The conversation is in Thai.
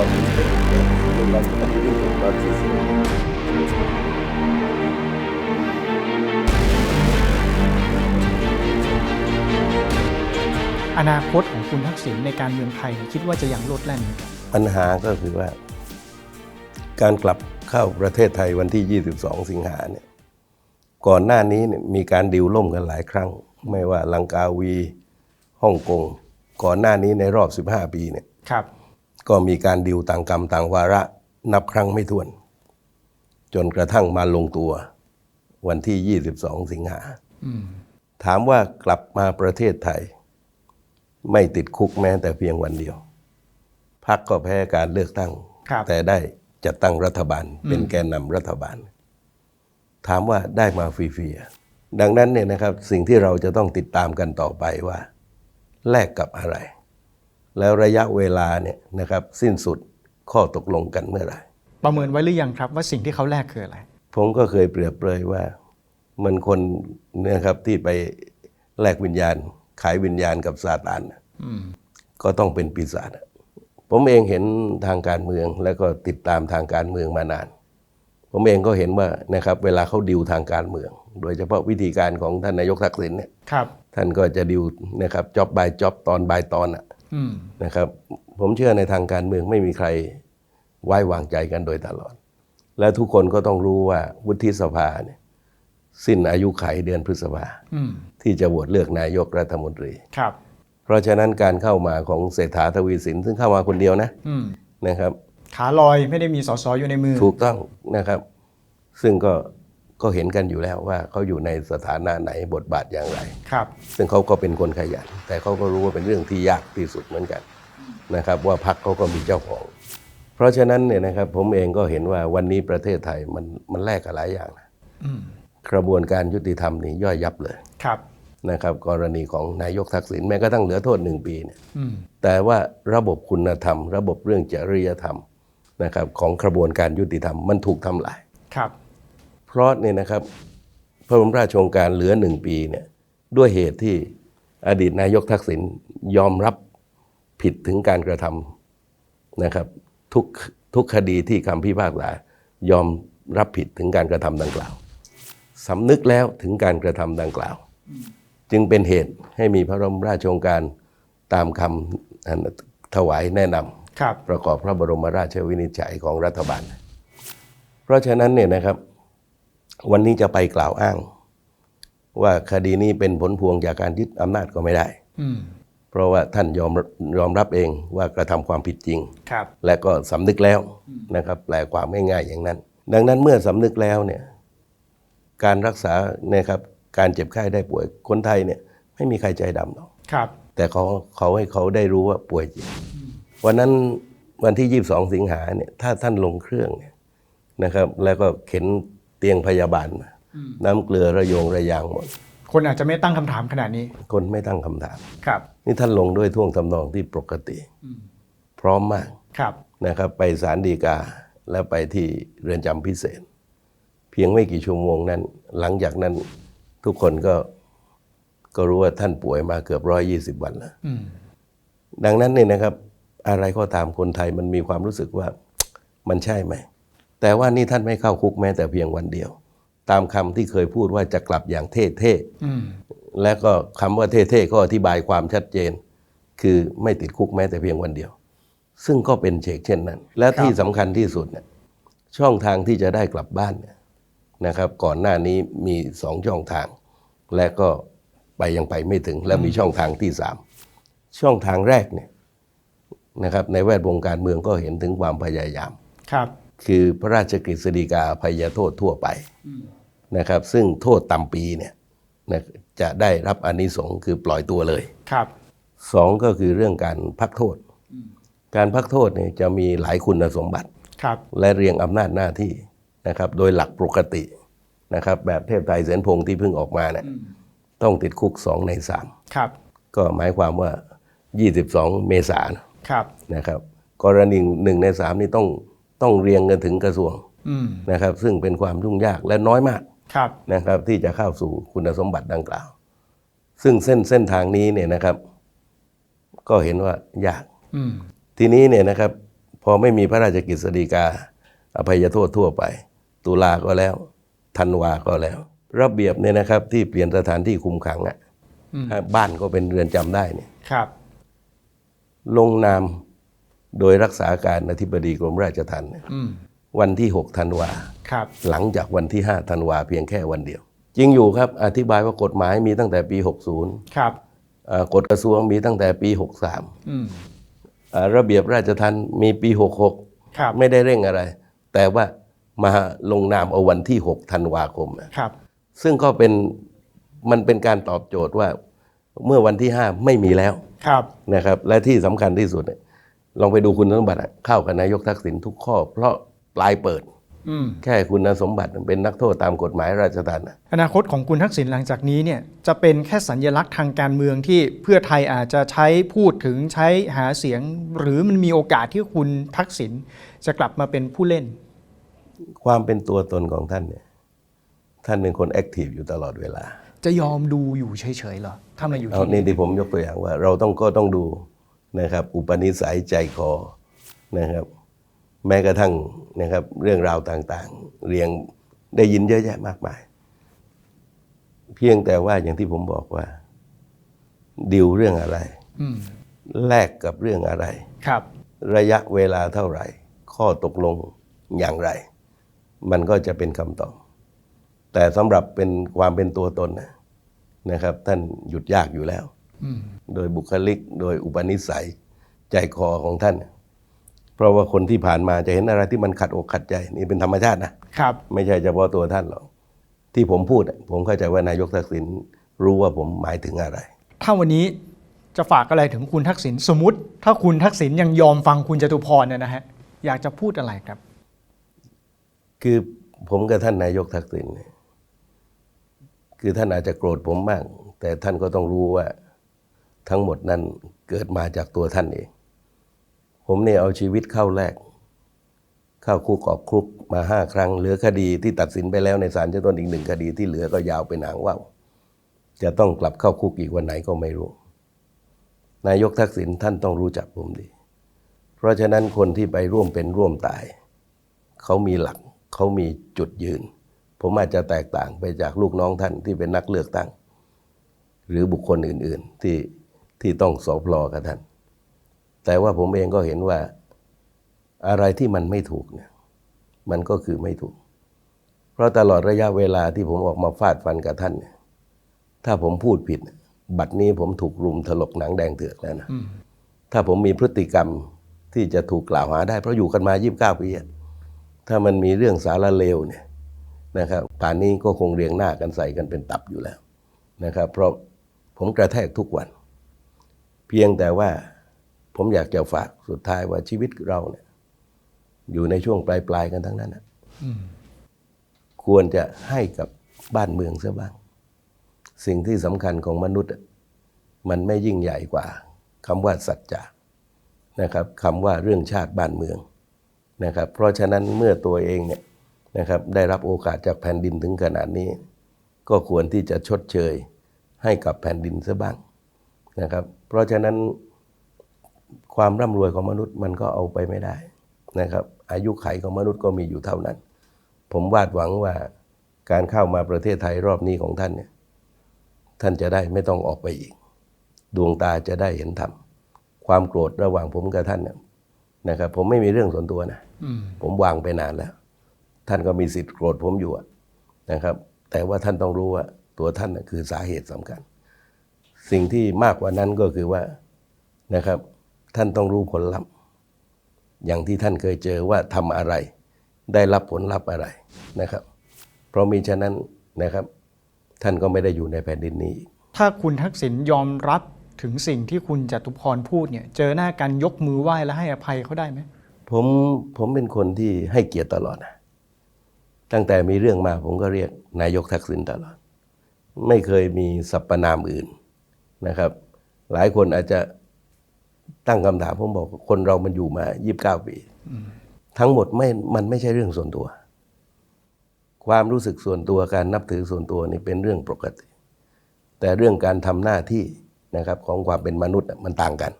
อนานจะต้องยิ่งตอนที่สุดอนาคตของคุณทักษิณในการเมืองไทยคิดว่าจะยังโลดแล่นไหมครับปัญหาก็คือว่า การกลับเข้าประเทศไทยวันที่ 22 สิงหาเนี่ยก่อนหน้านี้เนี่ยมีการดิวล่มกันหลายครั้ง ไม่ว่าลังกาวีฮ่องกง ก่อนหน้านี้ในรอบ 15 ปีเนี่ยครับ ก็มีการดิวต่างกรรมต่างวาระนับครั้งไม่ถ้วน จนกระทั่งมาลงตัว วันที่ 22 สิงหาอืมถามว่ากลับมาประเทศไทย ไม่ติดคุกแม้แต่เพียงวันเดียวพักก็แพ้การเลือกตั้งครับแต่ได้จัดตั้งรัฐบาลเป็นแกนนำรัฐบาล ถามว่าได้มาฟรีๆอะดังนั้นเนี่ยนะครับสิ่งที่เราจะต้องติดตามกันต่อไปว่า แลกกับอะไร แล้วระยะเวลาเนี่ยนะครับสิ้นสุดข้อตกลงกันเมื่อไหร่ประเมินไว้หรือยังครับว่าสิ่งที่เขาแลกคืออะไร ผมก็เคยเปรียบเลยว่าเหมันคนเนะครับที่ไปแลกวิญญาณ ขายวิญญาณกับซาตานน่ะอืมก็ต้องเป็นปีศาจอะผมเองเห็นทางการเมืองแล้วก็ติดตามทางการเมืองมานาน ผมเองก็เห็นว่านะครับเวลาเขาดิวทางการเมือง โดยเฉพาะวิธีการของท่านนายกทักษิณเนี่ยครับท่านก็จะดิวนะครับจ็อบบายจ็อบตอนบายตอนอะอืม นะครับ ผมเชื่อในทางการเมืองไม่มีใครไว้วางใจกันโดยตลอด และทุกคนก็ต้องรู้ว่าวุฒิสภาเนี่ยสิ้นอายุไขเดือนพฤษภาอืมที่จะโหวตเลือกนายกรัฐมนตรีครับ เพราะฉะนั้นการเข้ามาของเศรษฐาทวีสินซึ่งเข้ามาคนเดียวนะอืมนะครับ ขาลอยไม่ได้มีสสอยู่ในมือ ถูกต้องนะครับ ซึ่งก็ ก็เห็นกันอยู่แล้วว่าเขาอยู่ในสถานะไหนบทบาทอย่างไร ครับ ซึ่งเขาก็เป็นคนขยัน แต่เขาก็รู้ว่าเป็นเรื่องที่ยากที่สุดเหมือนกันนะครับว่าพรรคเขาก็มีเจ้าของ เพราะฉะนั้นเนี่ยนะครับผมเองก็เห็นว่าวันนี้ประเทศไทยมันมันแลกกับหลายอย่างนะอืมกระบวนการยุติธรรมนี่ย่อยยับเลยครับนะครับ กรณีของนายกทักษิณแม้กระทั่งเหลือโทษหนึ่งปีเนี่ยอืมแต่ว่าระบบคุณธรรม ระบบเรื่องจริยธรรมนะครับ ของกระบวนการยุติธรรมมันถูกทำลายครับ เพราะเนี่ยนะครับ พระบรมราชโองการเหลือหนึ่งปีเนี่ยด้วยเหตุที่อดีตนายกทักษิณยอมรับผิดถึงการกระทำนะครับทุกทุกคดีที่คำพิพากษายอมรับผิดถึงการกระทำดังกล่าวสำนึกแล้วถึงการกระทำดังกล่าว จึงเป็นเหตุให้มีพระบรมราชโองการตามคำอันถวายแนะนำครับประกอบพระบรมราชวินิจฉัยของรัฐบาล เพราะฉะนั้นเนี่ยนะครับ วันนี้จะไปกล่าวอ้าง ว่าคดีนี้เป็นผลพวงจากการยึดอำนาจก็ไม่ได้อืมเพราะว่าท่านยอมยอมรับเองว่ากระทำความผิดจริงครับและก็สำนึกแล้วนะครับแปลความง่ายๆอย่างนั้น ดังนั้นเมื่อสำนึกแล้วเนี่ยการรักษานะครับการเจ็บไข้ได้ป่วยคนไทยเนี่ยไม่มีใครใจดำหรอกครับแต่เขาเขาให้เขาได้รู้ว่าป่วยจริงวันนั้นวันที่ 22 สิงหาเนี่ยถ้าท่านลงเครื่องเนี่ยนะครับ แล้วก็เข็นเตียงพยาบาลมาน้ำเกลือระโยงระยางหมด คนอาจจะไม่ตั้งคำถามขนาดนี้ คนไม่ตั้งคำถาม ครับ นี่ท่านลงด้วยท่วงทำนองที่ปกติ พร้อมมาก ครับ นะครับ ไปศาลฎีกาแล้วไปที่เรือนจำพิเศษ เพียงไม่กี่ชั่วโมงนั้น หลังจากนั้นทุกคนก็ก็รู้ว่าท่านป่วยมาเกือบร้อยยี่สิบวันแล้วอืมดังนั้นเนี่ยนะครับ อะไรก็ตามคนไทยมันมีความรู้สึกว่ามันใช่ไหม แต่ว่านี่ท่านไม่เข้าคุกแม้แต่เพียงวันเดียว ตามคำที่เคยพูดว่าจะกลับอย่างเท่อืมๆและก็คำว่าเท่ๆก็อธิบายความชัดเจน คือไม่ติดคุกแม้แต่เพียงวันเดียว ซึ่งก็เป็นเชกเช่นนั้น และที่สำคัญที่สุดเนี่ยช่องทางที่จะได้กลับบ้านเนี่ยนะครับ ก่อนหน้านี้มีสองช่องทาง และก็ไปยังไปไม่ถึง และมีช่องทางที่สามช่องทางแรกเนี่ยนะครับในแวดวงการเมืองก็เห็นถึงความพยายามครับ คือพระราชกฤษฎีกาอภัยโทษทั่วไปนะครับ ซึ่งโทษต่ำปีเนี่ยนะจะได้รับอานิสงส์คือปล่อยตัวเลยครับสองก็คือเรื่องการพักโทษ การพักโทษเนี่ยจะมีหลายคุณสมบัติครับและเรียงอำนาจหน้าที่นะครับ โดยหลักปกตินะครับ แบบเทพไทยเสนพงศ์ที่เพิ่งออกมาเนี่ยต้องติดคุกสองในสามครับ ก็หมายความว่า 22 เมษายนครับนะครับ กรณีหนึ่งในสามนี่ต้อง ต้องเรียงกันถึงกระทรวงอืมนะครับ ซึ่งเป็นความยุ่งยากและน้อยมากครับนะครับ ที่จะเข้าสู่คุณสมบัติดังกล่าว ซึ่งเส้นเส้นทางนี้เนี่ยนะครับ ก็เห็นว่ายากอืมทีนี้เนี่ยนะครับพพอไม่มีพระราชกฤษฎีกา อภัยโทษทั่วไป ตุลาก็แล้วธันวาก็แล้ว ระเบียบเนี่ยนะครับ ที่เปลี่ยนสถานที่คุมขังอะอืมบ้านก็เป็นเรือนจำได้เนี่ยครับลงนาม โดยรักษาการอธิบดีกรมราชทัณฑ์อืมวันที่ 6 ธันวาครับหลังจากวันที่ 5 ธันวาเพียงแค่วันเดียว จริงอยู่ครับ อธิบายว่ากฎหมายมีตั้งแต่ปี 60ครับอ่ากฎกระทรวงมีตั้งแต่ปี 63อืมอ่าระเบียบราชทัณฑ์มีปี 66ครับไม่ได้เร่งอะไร แต่ว่ามาลงนามเอาวันที่ 6 ธันวาคมอะครับ ซึ่งก็เป็นมันเป็นการตอบโจทย์ว่าเมื่อวันที่ 5 ไม่มีแล้วครับนะครับ และที่สำคัญที่สุดเนี่ย ลองไปดูคุณสมบัติอะเข้ากับนายกทักษิณทุกข้อ เพราะปลายเปิดอืมแค่คุณสมบัติเป็นนักโทษตามกฎหมายราชทัณฑ์อะอนาคตของคุณทักษิณหลังจากนี้เนี่ยจะเป็นแค่สัญญลักษณ์ทางการเมืองที่เพื่อไทยอาจจะใช้พูดถึงใช้หาเสียง หรือมันมีโอกาสที่คุณทักษิณจะกลับมาเป็นผู้เล่น ความเป็นตัวตนของท่านเนี่ยท่านเป็นคนแอคทีฟอยู่ตลอดเวลา จะยอมดูอยู่เฉยๆเหรอถ้ามาอยู่เอาที่นี่นี่ที่ผมยกตัวอย่างว่า เราต้องก็ต้องดู นะครับ อุปนิสัยใจคอนะครับ แม้กระทั่งนะครับเรื่องราวต่างๆ เรียงได้ยินเยอะแยะมากมาย เพียงแต่ว่าอย่างที่ผมบอกว่า ดิวเรื่องอะไรอืมแลกกับเรื่องอะไรครับ ระยะเวลาเท่าไหร่ ข้อตกลงอย่างไร มันก็จะเป็นคำตอบ แต่สำหรับเป็นความเป็นตัวตนนะนะครับ ท่านหยุดยากอยู่แล้วอืม โดยบุคลิกโดยอุปนิสัยใจคอของท่าน เพราะว่าคนที่ผ่านมาจะเห็นอะไรที่มันขัดอกขัดใจนี่เป็นธรรมชาตินะครับ ไม่ใช่เฉพาะตัวท่านหรอกที่ผมพูดอะผมเข้าใจว่านายกทักษิณรู้ว่าผมหมายถึงอะไร ถ้าวันนี้จะฝากอะไรถึงคุณทักษิณสมมติ ถ้าคุณทักษิณยังยอมฟังคุณจตุพรเนี่ยนะฮะอยากจะพูดอะไรครับ คือผมกับท่านนายกทักษิณเนี่ยคือท่านอาจจะโกรธผมบ้างแต่ท่านก็ต้องรู้ว่า ทั้งหมดนั้นเกิดมาจากตัวท่านเอง ผมเนี่ยเอาชีวิตเข้าแรก เข้าคุกออกคุกมาห้าครั้ง เหลือคดีที่ตัดสินไปแล้วในศาลชั้นต้นอีกหนึ่งคดีที่เหลือก็ยาวเป็นหางว่าวจะต้องกลับเข้าคุกอีกวันไหนก็ไม่รู้ นายกทักษิณท่านต้องรู้จักผมดี เพราะฉะนั้นคนที่ไปร่วมเป็นร่วมตาย เขามีหลักเขามีจุดยืน ผมอาจจะแตกต่างไปจากลูกน้องท่านที่เป็นนักเลือกตั้ง หรือบุคคลอื่น ๆ ที่ ที่ต้องสอบรอกับท่าน แต่ว่าผมเองก็เห็นว่าอะไรที่มันไม่ถูกเนี่ยมันก็คือไม่ถูก เพราะตลอดระยะเวลาที่ผมออกมาฟาดฟันกับท่านเนี่ยถ้าผมพูดผิด บัดนี้ผมถูกรุมถลกหนังแดงเถือกแล้วนะอืมถ้าผมมีพฤติกรรมที่จะถูกกล่าวหาได้ เพราะอยู่กันมา 29 ปีอะถ้ามันมีเรื่องสารเลวเนี่ยนะครับป่านนี้ก็คงเรียงหน้ากันใส่กันเป็นตับอยู่แล้วนะครับ เพราะผมกระแทกทุกวัน เพียงแต่ว่าผมอยากจะฝากสุดท้ายว่าชีวิตเราเนี่ยอยู่ในช่วงปลายๆกันทั้งนั้นนะอืมควรจะให้กับบ้านเมืองซะบ้าง สิ่งที่สำคัญของมนุษย์ มันไม่ยิ่งใหญ่กว่าคำว่าสัจจะนะครับคำว่าเรื่องชาติบ้านเมืองนะครับ เพราะฉะนั้นเมื่อตัวเองเนี่ยนะครับได้รับโอกาสจากแผ่นดินถึงขนาดนี้ ก็ควรที่จะชดเชยให้กับแผ่นดินซะบ้างนะครับ เพราะฉะนั้นความร่ำรวยของมนุษย์มันก็เอาไปไม่ได้นะครับ อายุไขของมนุษย์ก็มีอยู่เท่านั้น ผมวาดหวังว่าการเข้ามาประเทศไทยรอบนี้ของท่านเนี่ยท่านจะได้ไม่ต้องออกไปอีก ดวงตาจะได้เห็นธรรมความโกรธระหว่างผมกับท่านเนี่ยนะครับ ผมไม่มีเรื่องส่วนตัวนะอืมผมวางไปนานแล้ว ท่านก็มีสิทธิ์โกรธผมอยู่อะนะครับ แต่ว่าท่านต้องรู้ว่าตัวท่านน่ะคือสาเหตุสำคัญ สิ่งที่มากกว่านั้นก็คือว่านะครับ ท่านต้องรู้ผลลัพธ์ อย่างที่ท่านเคยเจอว่าทำอะไร ได้รับผลลัพธ์อะไรนะครับ เพราะมีฉะนั้นนะครับ ท่านก็ไม่ได้อยู่ในแผ่นดินนี้อีกถ้าคุณทักษิณยอมรับถึงสิ่งที่คุณจตุพรพูดเนี่ยเจอหน้ากันยกมือไหว้และให้อภัยเขาได้ไหมผมผมเป็นคนที่ให้เกียรติตลอดนะตั้งแต่มีเรื่องมาผมก็เรียกนายกทักษิณตลอด ไม่เคยมีสรรพนามอื่น นะครับ หลายคนอาจจะตั้งคำถามผมบอกคนเรามันอยู่มา 29 ปีทั้งหมดไม่มันไม่ใช่เรื่องส่วนตัว ความรู้สึกส่วนตัวการนับถือส่วนตัวนี่เป็นเรื่องปกติ แต่เรื่องการทำหน้าที่นะครับของความเป็นมนุษย์มันต่างกัน